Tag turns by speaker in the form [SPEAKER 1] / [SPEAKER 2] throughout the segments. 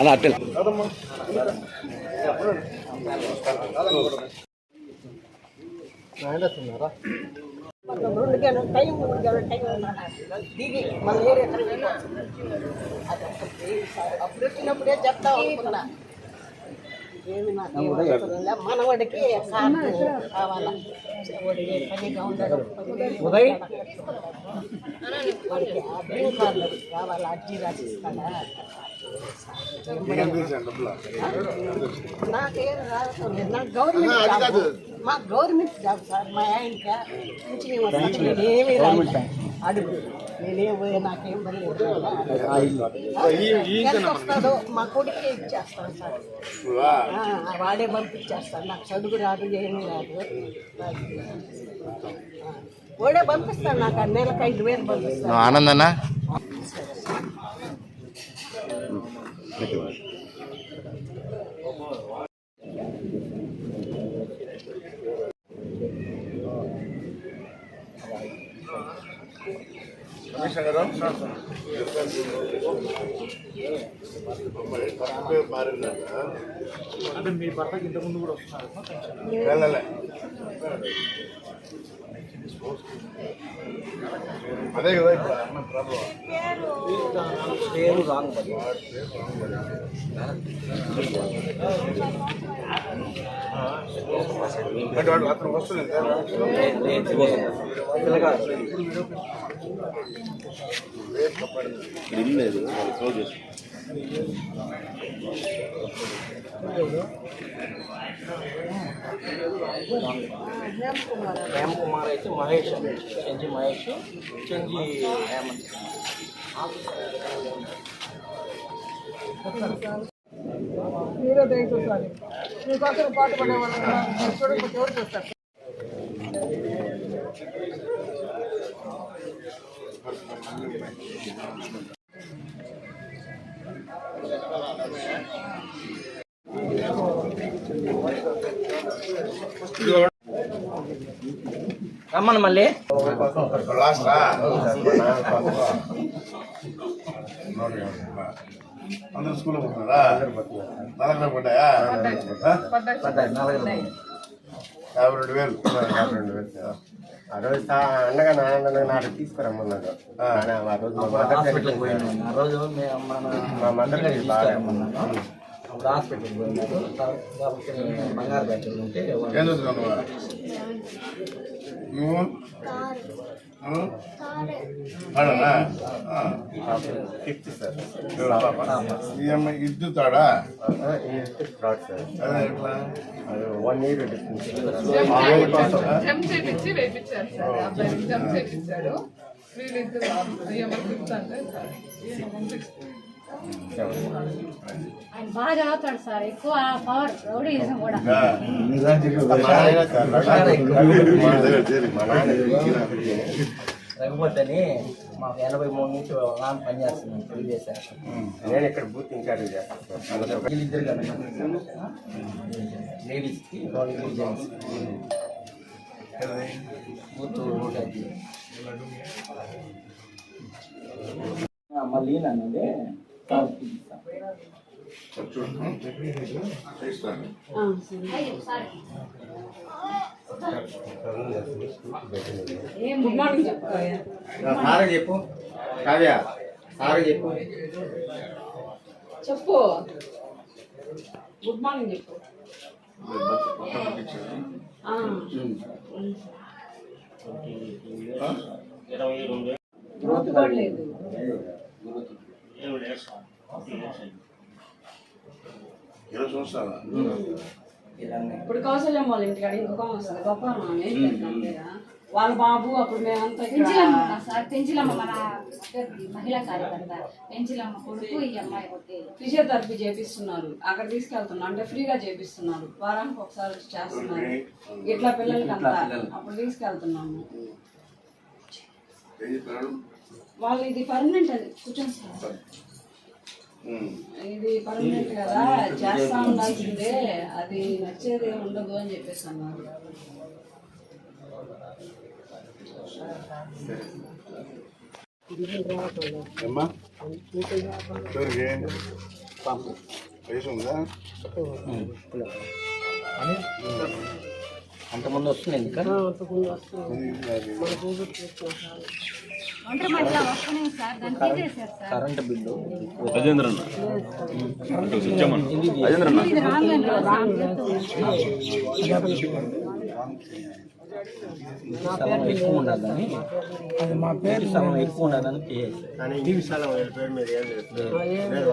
[SPEAKER 1] అలా అట్టే
[SPEAKER 2] రెండు గంటల టైం మూడు గంటల టైం దిగి మళ్ళీ వేరే ఎక్కడికి వెళ్ళొచ్చు. అది ఒక్కటి అప్పుడు వచ్చినప్పుడే చెప్తా అనుకున్నా మనవడికి కావాలా? వాడికి పనిగా ఉండడం వాడికి ఆ గ్రీన్ కార్డు కావాలా? అర్జీ రాసిస్తాడా? నాకేం రావటం లేదు నాకు గవర్నమెంట్ జాబ్. మా గవర్నమెంట్ జాబ్ సార్ మా ఆయనకి. పింఛన్ వస్తుంది. అడుగు. నేనేం పోయి నాకేం పర్లేదు వస్తుందో మా కొడుకే ఇచ్చేస్తాను సార్. ఆ, వాడే పంపించేస్తాను నాకు చదువు రాదు ఏమీ రాదు. వాడే పంపిస్తాను నాకు ఆ నెలకు ఐదు వేలు పంపిస్తాను
[SPEAKER 1] ఆనందన్న
[SPEAKER 3] అంటే మీ భర్తకి ఇంతకుముందు కూడా వస్తున్నారు?
[SPEAKER 4] అదే కదా ఇప్పుడు అన్న ప్రాబ్లం.
[SPEAKER 3] పేరు రాంగ్
[SPEAKER 4] అంటే వాడు అతను వస్తుంది.
[SPEAKER 3] పిల్లగాడు.
[SPEAKER 1] లేదు. వాళ్ళు క్లోజ్ చేసి
[SPEAKER 3] హేమ కుమార్ అయితే మహేష్ చెంజి మహేష్ చెంజి హేమంత్
[SPEAKER 2] మీరే దయచేసాలి మీకోసం పాటు పడేవాళ్ళు చూడండి ఎవరు చూస్తారు
[SPEAKER 3] రమ్మను మళ్ళీ
[SPEAKER 4] లాస్ట్ రా అందరు స్కూల్లో పోతున్నారా నలభై పడ్డాయా ఆ?
[SPEAKER 3] పడ్డాయి నలభై
[SPEAKER 4] యాభై రెండు వేలు
[SPEAKER 5] యాభై రెండు వేలు సార్. ఆ రోజు సా- అన్నగా నాన్న నాకు తీసుకురమ్మన్నాడు
[SPEAKER 4] ఆ.
[SPEAKER 5] కానీ ఆ రోజు మా మదర్
[SPEAKER 3] హాస్పిటల్కి
[SPEAKER 5] గారికి
[SPEAKER 3] పోయినాను ఆ రోజు మేము మన
[SPEAKER 5] మా మదర్ గారికి బాగా
[SPEAKER 3] తీసుకురమ్మన్నాను అప్పుడు హాస్పిటల్కి పోయినారు కాబట్టి బంగారు బ్యాటరీ ఉంటే.
[SPEAKER 4] Fifth sir. ఇద్దు తాడా?
[SPEAKER 5] Fraud sir.
[SPEAKER 4] అదే ఎట్లా?
[SPEAKER 5] వన్ ఇయర్ డిఫరెన్స్
[SPEAKER 6] జంప్ చేపించి సార్. జంప్ చేపించాడు సార్.
[SPEAKER 7] ఆయన బాగా చదువుతాడు సార్ ఎక్కువ పవర్ రౌడీజం కూడా.
[SPEAKER 4] ఆ.
[SPEAKER 5] మా
[SPEAKER 3] ఎనభై మూడు నుంచి నాన్న పనిచేస్తున్నాను పెళ్ళి చేశారు
[SPEAKER 5] నేను ఇక్కడ బూత్ ఇన్ఛార్జ్ చేస్తాను.
[SPEAKER 3] లేడీస్కి జెంట్స్ బూత్ మళ్ళీ నన్ను
[SPEAKER 4] చేస్తాను
[SPEAKER 7] గుడ్ మార్నింగ్ చెప్పు
[SPEAKER 5] సార్ చెప్పు కావ్య సార్ చెప్పు
[SPEAKER 7] చెప్పు గుడ్ మార్నింగ్ చెప్పు కూడా లేదు
[SPEAKER 4] ఇరవై సంవత్సరాల
[SPEAKER 3] ఇలానే
[SPEAKER 7] ఇప్పుడు కౌశల్యం వాళ్ళ ఇంటికాడ ఇంకొక వస్తుంది. గొప్ప? వాళ్ళ బాబు అప్పుడు మేమంతా
[SPEAKER 8] పెంచిలమ్మ సార్ పెంచిలమ్మ మన మహిళా కార్యకర్త. పెంచిలమ్మ కొడుకు ఈ అమ్మాయి కొట్టేది
[SPEAKER 7] ఫిజియోథెరపీ చేపిస్తున్నారు. అక్కడ తీసుకెళ్తున్నారు. అంటే ఫ్రీగా చేపిస్తున్నారు. వారానికి ఒకసారి చేస్తున్నారు. ఇట్లా పిల్లలకి అంతా అప్పుడు తీసుకెళ్తున్నాము. వాళ్ళు ఇది పర్మనెంట్ అది. కూర్చొని సార్. ఇది పర్మనెంట్ కదా చేస్తా ఉండాల్సిందే అది నచ్చేది ఉండదు అని చెప్పేసి అన్నారు.
[SPEAKER 3] అంతకుముందు వస్తుంది ఇంకా?
[SPEAKER 4] అది
[SPEAKER 3] కరెంట్ బిల్లు.
[SPEAKER 8] అండి
[SPEAKER 3] స్థలం ఎక్కువ ఉండదని మా పేరు స్థలం ఎక్కువ ఉండదని
[SPEAKER 5] విశాలం వీళ్ళ పేరు మీద ఏం లేదు పేరు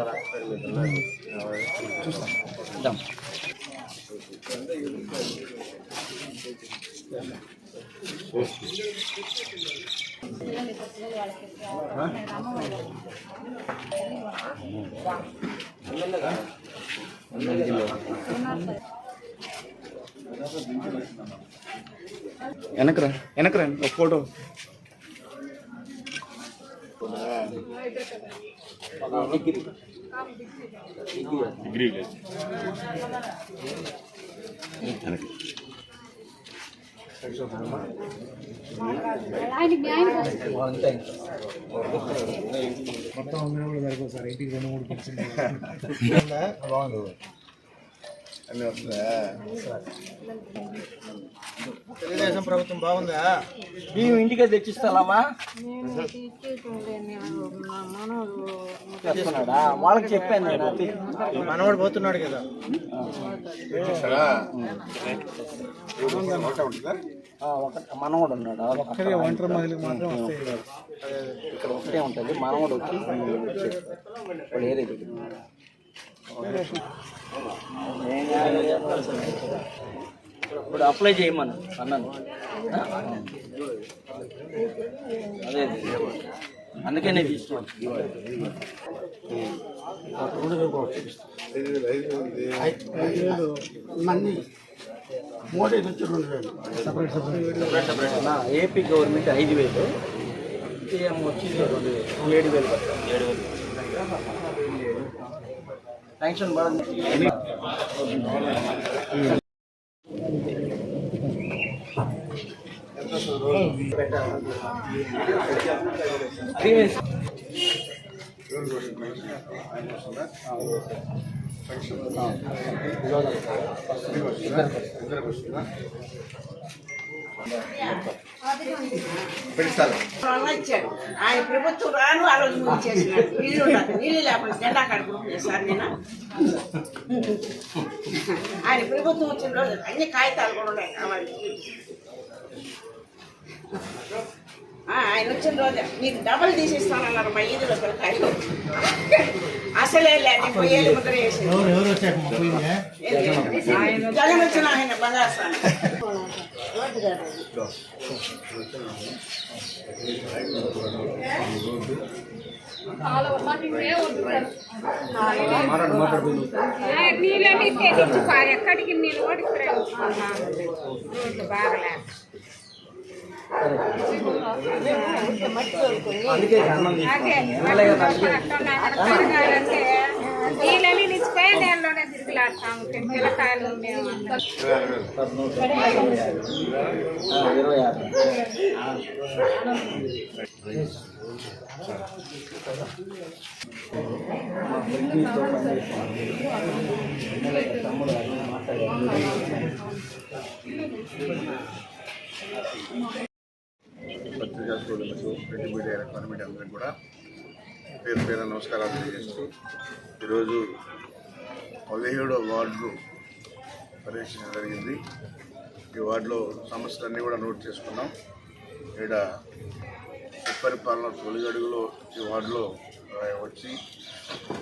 [SPEAKER 5] మీద ఉన్నది.
[SPEAKER 3] ఇద్దాం
[SPEAKER 8] పిల్లలు ఇద్దరు పిల్లలు వాళ్ళకి ఇస్తారు. అమ్మఒడి.
[SPEAKER 1] వెనకరా వెనకరా ఒక ఫోటో
[SPEAKER 8] ఆయనకి న్యాయం కోసం
[SPEAKER 3] అంతే
[SPEAKER 4] అన్నీ వస్తున్నాయా
[SPEAKER 5] తెలుగుదేశం ప్రభుత్వం బాగుందా
[SPEAKER 3] మేము ఇంటికే తెచ్చిస్తామా చెప్తున్నాడా వాళ్ళకి చెప్పాను నేను.
[SPEAKER 5] మనవాడు పోతున్నాడు కదా.
[SPEAKER 3] మనవడు ఉన్నాడు. ఒక్కడే ఒంటరి మహిళకి మాత్రం ఇక్కడ ఒకటే ఉంటుంది. మనవడు వచ్చి ఇప్పుడు ఏది ఇప్పుడు అప్లై చేయమను అన్నాను. అదే అందుకే నేను తీసుకున్నాను.
[SPEAKER 4] మోడీ నుంచి వేలు
[SPEAKER 3] ఏపీ గవర్నమెంట్ ఐదు వేలు. సీఎం వచ్చి రెండు వేలు. ఏడు వేలు ఏడు వేలు.
[SPEAKER 4] ಟೆನ್ಷನ್ ಇಬ್ಬರು
[SPEAKER 2] ಇಬ್ಬರು ఇచ్చాడు ఆయన ప్రభుత్వం రాను ఆ రోజు ముందు చేసినాడు నీళ్ళు ఉండదు నీళ్ళు లేకుండా జెండా కడుపు సార్ నేను. ఆయన ప్రభుత్వం వచ్చిన రోజు అన్ని కాగితాలు కూడా ఉన్నాయి. కావాలి ఆయన వచ్చిన రోజు నీకు డబల్ తీసిస్తానన్నారు మా ఈదులో అసలే లేదు పోయేది ముద్ర వేసి జగన్ వచ్చిన ఆయన బంగారు
[SPEAKER 9] ఎక్కడికి ఇక్కడే ఉంచుకున్నాను రోడ్డు బాగలేదు
[SPEAKER 3] అందుకే అన్నం
[SPEAKER 9] అంటే నీళ్ళని నిచ్చిపోయి నీళ్ళలోనే పిల్లకాయలు మేము
[SPEAKER 4] పత్రికా సోదరులకు ప్రింట్ మీడియా ఎలక్ట్రానిక్ మీడియా అందరికీ కూడా పేరు పేరు నమస్కారాలు తెలియజేస్తూ ఈరోజు పదిహేడో వార్డు పర్యవేక్షణ జరిగింది. ఈ వార్డులో సమస్యలన్నీ కూడా నోట్ చేసుకున్నాం. ఇక్కడ సుపరిపాలన తొలిగడుగులో ఈ వార్డులో వచ్చి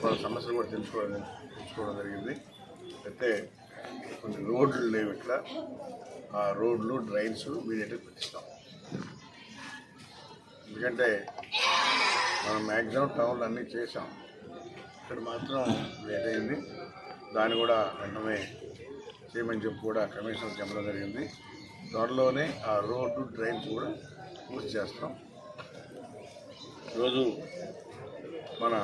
[SPEAKER 4] వాళ్ళ సమస్యలు కూడా తెలుసుకోవడం తెలుసుకోవడం జరిగింది. అయితే కొన్ని రోడ్లు లేవు ఇట్లా. ఆ రోడ్లు డ్రైన్స్ ఇమీడియట్గా పెట్టిస్తాం. ఎందుకంటే మనం మ్యాక్సిమం టౌన్లు అన్నీ చేసాం ఇక్కడ మాత్రం లేట్ అయింది. దాన్ని కూడా వెంటనే చేయమని చెప్పి కూడా కమిషనర్ చెప్పడం జరిగింది. త్వరలోనే ఆ రోడ్డు డ్రైన్స్ కూడా పూర్తి చేస్తాం. ఈరోజు మన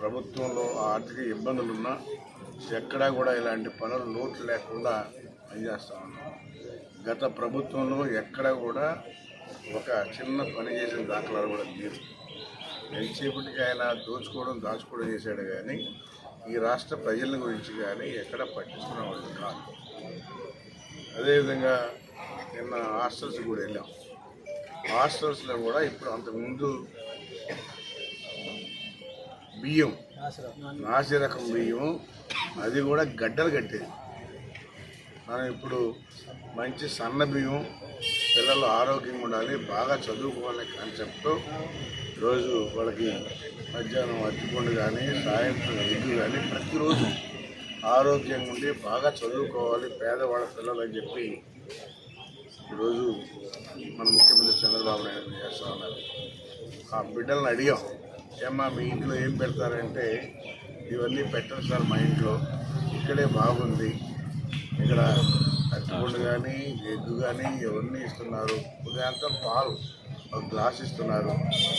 [SPEAKER 4] ప్రభుత్వంలో ఆర్థిక ఇబ్బందులున్నా ఎక్కడా కూడా ఇలాంటి పనులు నోట్లు లేకుండా పనిచేస్తూ ఉన్నాం. గత ప్రభుత్వంలో ఎక్కడ కూడా ఒక చిన్న పని చేసిన దాఖలాలు కూడా లేవు. ఎంతసేపటికి ఆయన దోచుకోవడం దాచుకోవడం చేశాడు కానీ ఈ రాష్ట్ర ప్రజల గురించి కానీ ఎక్కడ పట్టించుకునేవాళ్ళు కాదు. అదేవిధంగా నిన్న హాస్టల్స్ కూడా వెళ్ళాం. హాస్టల్స్లో కూడా ఇప్పుడు అంతకుముందు బియ్యం నాసి రకం బియ్యం అది కూడా గడ్డలు కట్టేది. మనం ఇప్పుడు మంచి సన్న బియ్యం పిల్లలు ఆరోగ్యంగా ఉండాలి బాగా చదువుకోవాలనే కాన్సెప్ట్ రోజు వాళ్ళకి మధ్యాహ్నం అరటిపండు కానీ సాయంత్రం ఎగ్గు కానీ ప్రతిరోజు ఆరోగ్యంగా ఉండి బాగా చదువుకోవాలి పేదవాళ్ళ పిల్లలు అని చెప్పి ఈరోజు మన ముఖ్యమంత్రి చంద్రబాబు నాయుడు చేస్తా ఉన్నారు. ఆ బిడ్డలను అడిగాం ఏమ్మా మీ ఇంట్లో ఏం పెడతారంటే ఇవన్నీ పెట్టరు సార్ మా ఇంట్లో ఇక్కడే బాగుంది. ఇక్కడ అరటిపండు కానీ ఎగ్గు కానీ ఇవన్నీ ఇస్తున్నారు. ఉదయాంతం పాలు క్లాస్ గ్లాస్ ఇస్తున్నారు.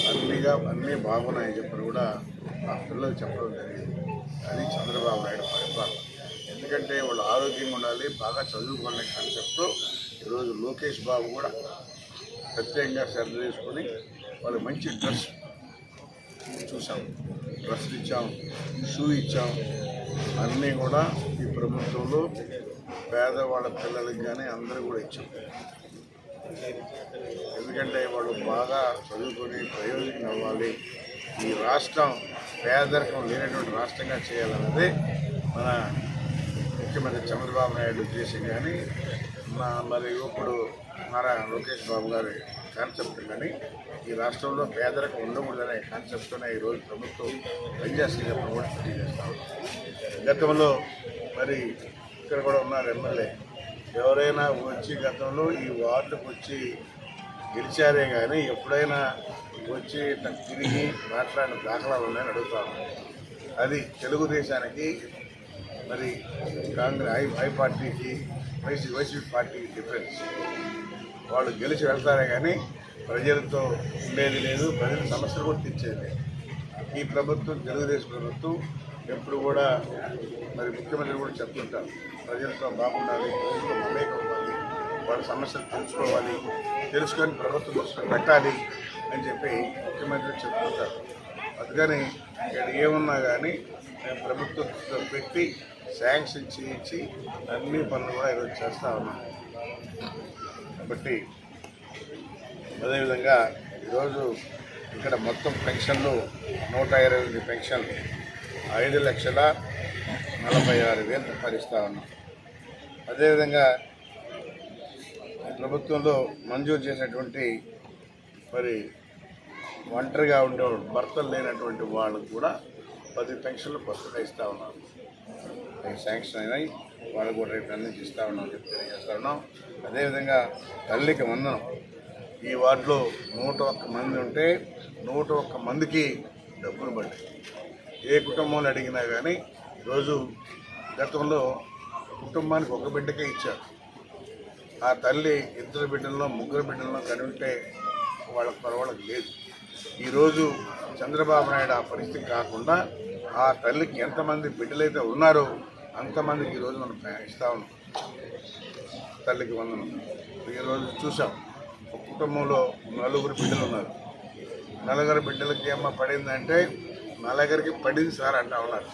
[SPEAKER 4] అన్నీగా అన్నీ బాగున్నాయని చెప్పని కూడా ఆ పిల్లలు చెప్పడం జరిగింది. అది చంద్రబాబు నాయుడు పరిపాలన. ఎందుకంటే వాళ్ళు ఆరోగ్యంగా ఉండాలి బాగా చదువుకునే కాన్సెప్ట్తో ఈరోజు లోకేష్ బాబు కూడా ప్రత్యేకంగా శ్రద్ధ తీసుకొని వాళ్ళు మంచి డ్రెస్ చూసాం డ్రెస్ ఇచ్చాం షూ ఇచ్చాం. అన్నీ కూడా ఈ ప్రభుత్వంలో పేదవాళ్ళ పిల్లలకి కానీ అందరూ కూడా ఇచ్చాం. ఎందుకంటే వాళ్ళు బాగా చదువుకొని ప్రయోజనం అవ్వాలి. ఈ రాష్ట్రం పేదరికం లేనటువంటి రాష్ట్రంగా చేయాలన్నది మన ముఖ్యమంత్రి చంద్రబాబు నాయుడు ఉద్దేశం కానీ మా మరి ఇప్పుడు నారా లోకేష్ బాబు గారి కాన్సెప్ట్ కానీ ఈ రాష్ట్రంలో పేదరికం ఉండకూడదనే కాన్సెప్ట్తోనే ఈరోజు ప్రభుత్వం పనిచేస్తుంది చెప్పడం కూడా తెలియజేస్తాం గతంలో మరి ఇక్కడ కూడా ఉన్నారు ఎమ్మెల్యే ఎవరైనా వచ్చి గతంలో ఈ వార్డుకు వచ్చి గెలిచారే కానీ ఎప్పుడైనా వచ్చి తిరిగి మాట్లాడిన దాఖలాలు ఉన్నాయని అడుగుతాను అది తెలుగుదేశానికి మరి కాంగ్రెస్ ఐ ఐ పార్టీకి వైసీ వైసీపీ పార్టీకి డిఫరెన్స్ వాళ్ళు గెలిచి వెళ్తారే కానీ ప్రజలతో ఉండేది లేదు ప్రజల సమస్యలు కూడా తీర్చేది ఈ ప్రభుత్వం తెలుగుదేశం ప్రభుత్వం ఎప్పుడు కూడా మరి ముఖ్యమంత్రి కూడా చెప్తుంటారు ప్రజలతో బాగుండాలి ప్రజలతో మమేకం అవ్వాలి వాళ్ళ సమస్యలు తెలుసుకోవాలి తెలుసుకొని ప్రభుత్వం దృష్టిలో పెట్టాలి అని చెప్పి ముఖ్యమంత్రి చెప్తుంటారు. అందుకని ఇక్కడ ఏమున్నా కానీ మేము ప్రభుత్వం దృష్టిలో పెట్టి శాంక్షన్ చేయించి అన్ని పనులు కూడా ఈరోజు చేస్తూ ఉన్నాం. కాబట్టి అదేవిధంగా ఈరోజు ఇక్కడ మొత్తం పెన్షన్లు నూట ఇరవై ఎనిమిది పెన్షన్ ఐదు లక్షల నలభై ఆరు వేలు భరిస్తూ ఉన్నాం. అదేవిధంగా ప్రభుత్వంలో మంజూరు చేసినటువంటి మరి ఒంటరిగా ఉండే భర్తలు లేనటువంటి వాళ్ళకు కూడా పది పెన్షన్లు కొత్తగా ఇస్తూ ఉన్నారు శాంక్షన్ అయినాయి వాళ్ళు కూడా రేపు అన్ని ఇస్తూ ఉన్నాం చెప్పి తెలియజేస్తా ఉన్నాం. అదేవిధంగా తల్లికి వందనం. ఈ వార్డులో నూట ఒక్క మంది ఉంటే నూట ఒక్క మందికి డబ్బులు పడ్డాయి. ఏ కుటుంబాన్ని అడిగినా కానీ ఈరోజు గతంలో కుటుంబానికి ఒక బిడ్డకే ఇచ్చారు. ఆ తల్లి ఇద్దరు బిడ్డల్లో ముగ్గురు బిడ్డల్లో కని వాళ్ళ పరవాళ్ళకి లేదు. ఈరోజు చంద్రబాబు నాయుడు ఆ పరిస్థితి కాకుండా ఆ తల్లికి ఎంతమంది బిడ్డలైతే ఉన్నారో అంతమందికి ఈరోజు మనం ఇస్తా ఉన్నాం. తల్లికి వందనం. ఈరోజు చూసాం ఒక కుటుంబంలో నలుగురు బిడ్డలు ఉన్నారు. నలుగురు బిడ్డలకి ఏమో పడిందంటే నా దగ్గరికి పడింది సార్ అంటా ఉన్నారు.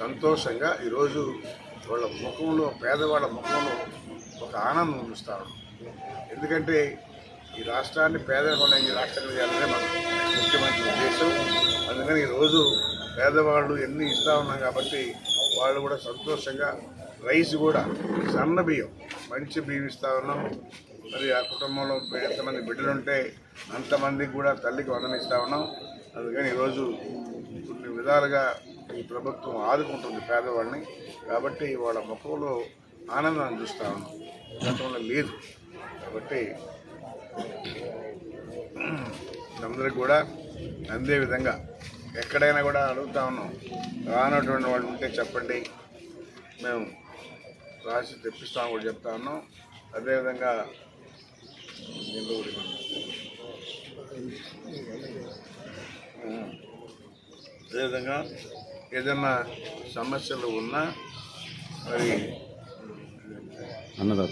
[SPEAKER 4] సంతోషంగా ఈరోజు వాళ్ళ ముఖంలో పేదవాళ్ళ ముఖంలో ఒక ఆనందం చూస్తారు ఎందుకంటే ఈ రాష్ట్రాన్ని పేదవాళ్ళ ఈ రాష్ట్రం చేయాలనే మన ముఖ్యమంత్రి ఉద్దేశం. అందుకని ఈరోజు పేదవాళ్ళు ఎన్ని ఇస్తూ ఉన్నాం కాబట్టి వాళ్ళు కూడా సంతోషంగా రైస్ కూడా సన్న బియ్యం మంచి బియ్యం ఇస్తా ఉన్నాం. మరి ఆ కుటుంబంలో ఎంతమంది బిడ్డలు ఉంటే అంతమందికి కూడా తల్లికి వందన ఇస్తా ఉన్నాం. అందుకని ఈరోజు కొన్ని విధాలుగా ఈ ప్రభుత్వం ఆదుకుంటుంది పేదవాళ్ళని. కాబట్టి వాళ్ళ ముఖంలో ఆనందాన్ని చూస్తా ఉన్నాం. గతంలో లేదు. కాబట్టి అందరికి కూడా అందే విధంగా ఎక్కడైనా కూడా అడుగుతా ఉన్నాం. రానటువంటి వాళ్ళు ఉంటే చెప్పండి. మేము రాసి తెప్పిస్తామని కూడా చెప్తా ఉన్నాం. అదేవిధంగా దీంట్లో అదేవిధంగా ఏదైనా సమస్యలు ఉన్నా మరి
[SPEAKER 3] అన్నదాత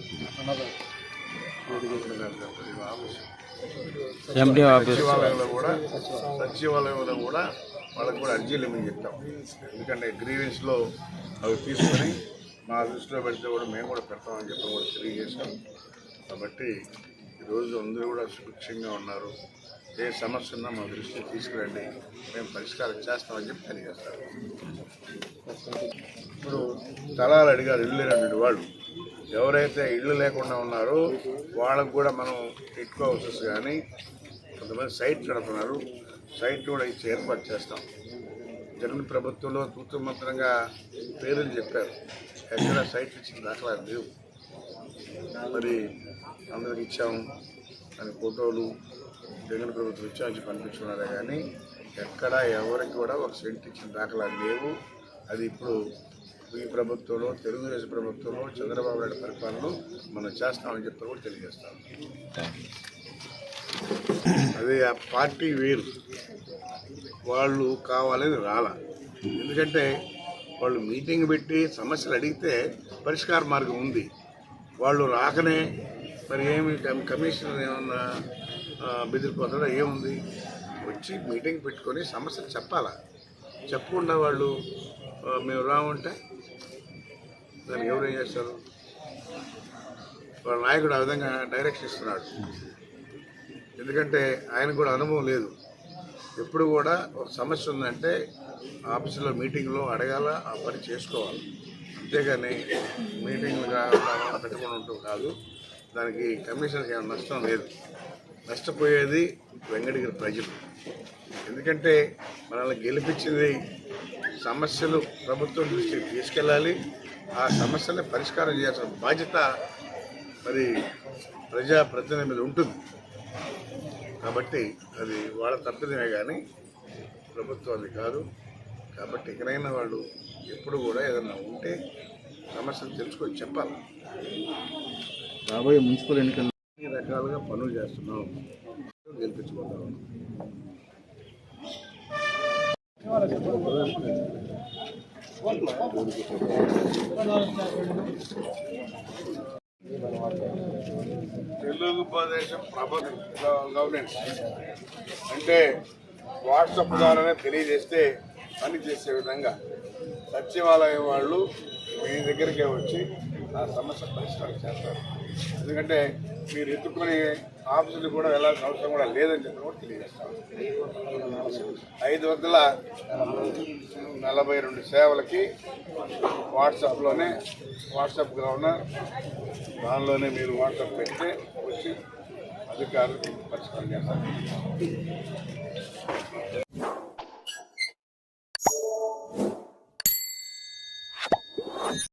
[SPEAKER 4] సచివాలయంలో కూడా సచివాలయంలో కూడా వాళ్ళకి కూడా అర్జీలు ఇమ్మని చెప్తాం. ఎందుకంటే గ్రీవెన్స్లో అవి తీసుకొని మా దృష్టిలో పెడితే కూడా మేము కూడా పెడతామని చెప్పి కూడా తెలియజేశాం. కాబట్టి ఈరోజు అందరూ కూడా సుభిక్షంగా ఉన్నారు. ఏ సమస్య ఉన్నా మా దృష్టికి తీసుకురండి. మేము పరిష్కారం చేస్తామని చెప్పి తెలియజేస్తారు. ఇప్పుడు స్థలాలు అడిగారు ఇల్లు లేనటువంటి వాళ్ళు. ఎవరైతే ఇళ్ళు లేకుండా ఉన్నారో వాళ్ళకు కూడా మనం టిట్కో హౌసెస్ కానీ కొంతమంది సైట్ కడుతున్నారు. సైట్ కూడా ఇచ్చి ఏర్పాటు చేస్తాం. జగన్ ప్రభుత్వంలో తూతుమంత్రంగా పేర్లు చెప్పారు. ఎక్కడ సైట్ ఇచ్చిన దాఖలా లేవు. మరి అందరికి ఇచ్చాము అని ఫోటోలు జగన్ ప్రభుత్వం ఇచ్చామని పంపించుకున్నారే కానీ ఎక్కడ ఎవరికి కూడా ఒక సెంట్ ఇచ్చిన దాఖలాలు లేవు. అది ఇప్పుడు ఈ ప్రభుత్వంలో తెలుగుదేశం ప్రభుత్వంలో చంద్రబాబు నాయుడు పరిపాలనలో మనం చేస్తామని చెప్పి కూడా తెలియజేస్తాం. అదే ఆ పార్టీ వేరు. వాళ్ళు కావాలని రాల. ఎందుకంటే వాళ్ళు మీటింగ్ పెట్టి సమస్యలు అడిగితే పరిష్కార మార్గం ఉంది. వాళ్ళు రాకనే మరి ఏమి కమిషన్ ఏమన్నా బెదిరిపోతాడో ఏముంది? వచ్చి మీటింగ్ పెట్టుకొని సమస్యలు చెప్పాలా? చెప్పకుండా వాళ్ళు మేము రాముంటే దానికి ఎవరు ఏం చేస్తారు? వాళ్ళ నాయకుడు ఆ విధంగా డైరెక్షన్ ఇస్తున్నాడు. ఎందుకంటే ఆయన కూడా అనుభవం లేదు. ఎప్పుడు కూడా ఒక సమస్య ఉందంటే ఆఫీసులో మీటింగ్లో అడగాల ఆ పని చేసుకోవాలి. అంతేగాని మీటింగ్లుగా పెట్టుకుని ఉంటాం కాదు. దానికి కమిషన్కి ఏమైనా నష్టం లేదు. నష్టపోయేది వెంకటగిరి ప్రజలు. ఎందుకంటే మనల్ని గెలిపించింది సమస్యలు ప్రభుత్వం దృష్టికి తీసుకెళ్ళాలి. ఆ సమస్యలను పరిష్కారం చేయాల్సిన బాధ్యత మరి ప్రజాప్రతినిధి మీద ఉంటుంది. కాబట్టి అది వాళ్ళ తప్పిదమే కానీ ప్రభుత్వం అది కాదు. కాబట్టి ఎక్కడైనా వాళ్ళు ఎప్పుడు కూడా ఏదైనా ఉంటే సమస్యలు తెలుసుకొని చెప్పాలి.
[SPEAKER 3] రాబోయే మున్సిపల్ ఎన్నికల్లో
[SPEAKER 4] అన్ని రకాలుగా పనులు చేస్తున్నాం. గెలిపించుకుంటాం తెలుగుదేశం ప్రభుత్వం గవర్నెన్స్ అంటే వాట్సాప్ ద్వారానే తెలియజేస్తే పని చేసే విధంగా సచివాలయం వాళ్ళు మీ దగ్గరికే వచ్చి ఆ సమస్య పరిష్కారం చేస్తారు. ఎందుకంటే మీరు ఎత్తుకునే ఆఫీసులు కూడా వెళ్ళాల్సిన అవసరం కూడా లేదని చెప్పి కూడా తెలియజేస్తాం ఐదు వందల నలభై రెండు సేవలకి వాట్సాప్లోనే వాట్సాప్ గవర్నర్ దానిలోనే మీరు వాట్సాప్ పెడితే వచ్చి అధికారులు పరిష్కారం చేస్తారు.